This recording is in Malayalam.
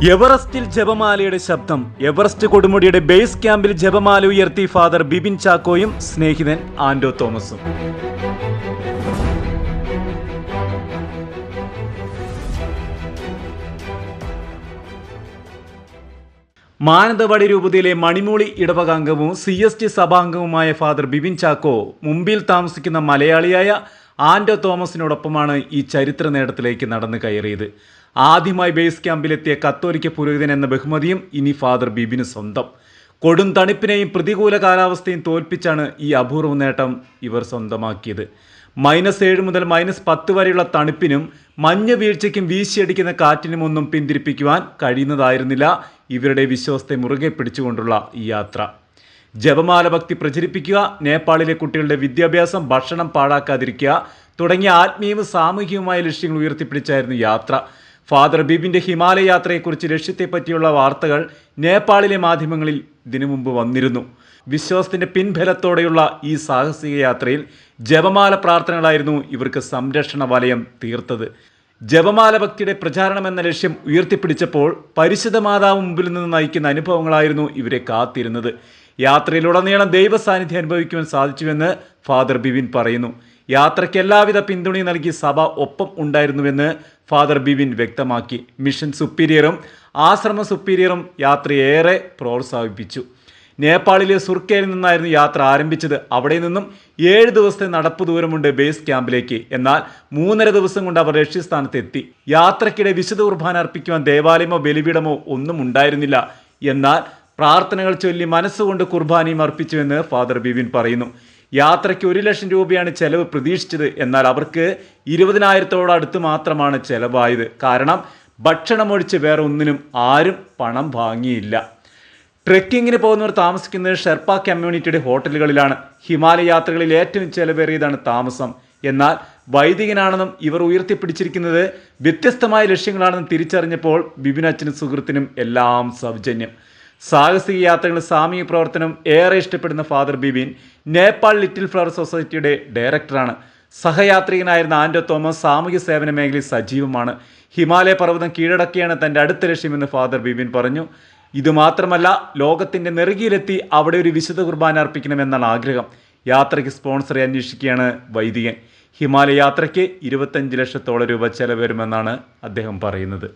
എവറസ്റ്റിൽ ജപമാലയുടെ ശബ്ദം. എവറസ്റ്റ് കൊടുമുടിയുടെ ബേസ് ക്യാമ്പിൽ ജപമാല ഉയർത്തി ഫാദർ ബിബിൻ ചാക്കോയും സ്നേഹിതൻ ആൻഡോ തോമസും. മാനന്തവാടി രൂപതയിലെ മണിമൂളി ഇടവകാംഗവും സി എസ് ടി സഭാംഗവുമായ ഫാദർ ബിബിൻ ചാക്കോ മുംബൈയിൽ താമസിക്കുന്ന മലയാളിയായ ആൻഡോ തോമസിനോടൊപ്പമാണ് ഈ ചരിത്ര നേട്ടത്തിലേക്ക് നടന്നു കയറിയത്. ആദ്യമായി ബേസ് ക്യാമ്പിലെത്തിയ കത്തോലിക്ക പുരോഹിതൻ എന്ന ബഹുമതിയും ഇനി ഫാദർ ബിബിന് സ്വന്തം. കൊടും തണുപ്പിനെയും പ്രതികൂല കാലാവസ്ഥയും തോൽപ്പിച്ചാണ് ഈ അപൂർവ നേട്ടം ഇവർ സ്വന്തമാക്കിയത്. മൈനസ് ഏഴ് മുതൽ മൈനസ് പത്ത് വരെയുള്ള തണുപ്പിനും മഞ്ഞ വീഴ്ചയ്ക്കും വീശിയടിക്കുന്ന കാറ്റിനും ഒന്നും പിന്തിരിപ്പിക്കുവാൻ കഴിയുന്നതായിരുന്നില്ല ഇവരുടെ വിശ്വാസത്തെ മുറുകെ പിടിച്ചുകൊണ്ടുള്ള ഈ യാത്ര. ജപമാല ഭക്തി പ്രചരിപ്പിക്കുക നേപ്പാളിലെ കുട്ടികളുടെ വിദ്യാഭ്യാസം ഭക്ഷണം പാഴാക്കാതിരിക്കുക തുടങ്ങിയ ആത്മീയവും സാമൂഹികവുമായ ലക്ഷ്യങ്ങൾ ഉയർത്തിപ്പിടിച്ചായിരുന്നു യാത്ര. ഫാദർ ബിബിന്റെ ഹിമാലയ യാത്രയെക്കുറിച്ച് ലക്ഷ്യത്തെപ്പറ്റിയുള്ള വാർത്തകൾ നേപ്പാളിലെ മാധ്യമങ്ങളിൽ ഇതിനു മുമ്പ് വന്നിരുന്നു. വിശ്വാസത്തിന്റെ പിൻബലത്തോടെയുള്ള ഈ സാഹസിക യാത്രയിൽ ജപമാല പ്രാർത്ഥനകളായിരുന്നു ഇവർക്ക് സംരക്ഷണ വലയം തീർത്തത്. ജപമാല ഭക്തിയുടെ പ്രചാരണം എന്ന ലക്ഷ്യം ഉയർത്തിപ്പിടിച്ചപ്പോൾ പരിശുദ്ധ മാതാവ് മുമ്പിൽ നിന്ന് നയിക്കുന്ന അനുഭവങ്ങളായിരുന്നു ഇവരെ കാത്തിരുന്നത്. യാത്രയിലുടനീളം ദൈവ സാന്നിധ്യം അനുഭവിക്കുവാൻ സാധിച്ചുവെന്ന് ഫാദർ ബിവിൻ പറയുന്നു. യാത്രയ്ക്ക് എല്ലാവിധ പിന്തുണയും നൽകി സഭ ഒപ്പം ഉണ്ടായിരുന്നുവെന്ന് ഫാദർ ബിവിൻ വ്യക്തമാക്കി. മിഷൻ സുപ്പീരിയറും ആശ്രമ സുപ്പീരിയറും യാത്രയേറെ പ്രോത്സാഹിപ്പിച്ചു. നേപ്പാളിലെ സുർക്കയിൽ നിന്നായിരുന്നു യാത്ര ആരംഭിച്ചത്. അവിടെ നിന്നും ഏഴ് ദിവസത്തെ നടപ്പ് ദൂരമുണ്ട് ബേസ് ക്യാമ്പിലേക്ക്. എന്നാൽ മൂന്നര ദിവസം കൊണ്ട് അവർ ലക്ഷ്യസ്ഥാനത്ത് എത്തി യാത്രക്കിടെ വിശുദ്ധ കുർബാന അർപ്പിക്കുവാൻ ദേവാലയമോ ബലിപീഠമോ ഒന്നും ഉണ്ടായിരുന്നില്ല. എന്നാൽ പ്രാർത്ഥനകൾ ചൊല്ലി മനസ്സുകൊണ്ട് കുർബാനയും അർപ്പിച്ചുവെന്ന് ഫാദർ ബിബിൻ പറയുന്നു. യാത്രയ്ക്ക് ഒരു ലക്ഷം രൂപയാണ് ചെലവ് പ്രതീക്ഷിച്ചത്. എന്നാൽ അവർക്ക് ഇരുപതിനായിരത്തോടടുത്ത് മാത്രമാണ് ചെലവായത്. കാരണം ഭക്ഷണമൊഴിച്ച് വേറെ ഒന്നിനും ആരും പണം വാങ്ങിയില്ല. ട്രെക്കിങ്ങിന് പോകുന്നവർ താമസിക്കുന്നത് ഷെർപ്പ കമ്മ്യൂണിറ്റിയുടെ ഹോട്ടലുകളിലാണ്. ഹിമാലയ യാത്രകളിൽ ഏറ്റവും ചെലവേറിയതാണ് താമസം. എന്നാൽ വൈദികനാണെന്നും ഇവർ ഉയർത്തിപ്പിടിച്ചിരിക്കുന്നത് വ്യത്യസ്തമായ ലക്ഷ്യങ്ങളാണെന്നും തിരിച്ചറിഞ്ഞപ്പോൾ ബിബിനച്ചനും സുഹൃത്തിനും എല്ലാം സൗജന്യം. സാഹസിക യാത്രകളും സാമൂഹിക പ്രവർത്തനം ഏറെ ഇഷ്ടപ്പെടുന്ന father Bibin Nepal little flower സൊസൈറ്റിയുടെ ഡയറക്ടറാണ്. സഹയാത്രികനായിരുന്ന ആൻഡോ തോമസ് സാമൂഹ്യ സേവന മേഖലയിൽ സജീവമാണ്. ഹിമാലയ പർവതം കീഴടക്കിയാണ് തന്റെ അടുത്ത ലക്ഷ്യമെന്ന് ഫാദർ ബിബിൻ പറഞ്ഞു. ഇതുമാത്രമല്ല ലോകത്തിന്റെ നെറുകിയിലെത്തി അവിടെ ഒരു വിശുദ്ധ കുർബാന അർപ്പിക്കണമെന്നാണ് ആഗ്രഹം. യാത്രയ്ക്ക് സ്പോൺസറെ അന്വേഷിക്കുകയാണ് വൈദികൻ. ഹിമാലയ യാത്രയ്ക്ക് ഇരുപത്തഞ്ച് ലക്ഷത്തോളം രൂപ ചെലവ് വരുമെന്നാണ് അദ്ദേഹം പറയുന്നത്.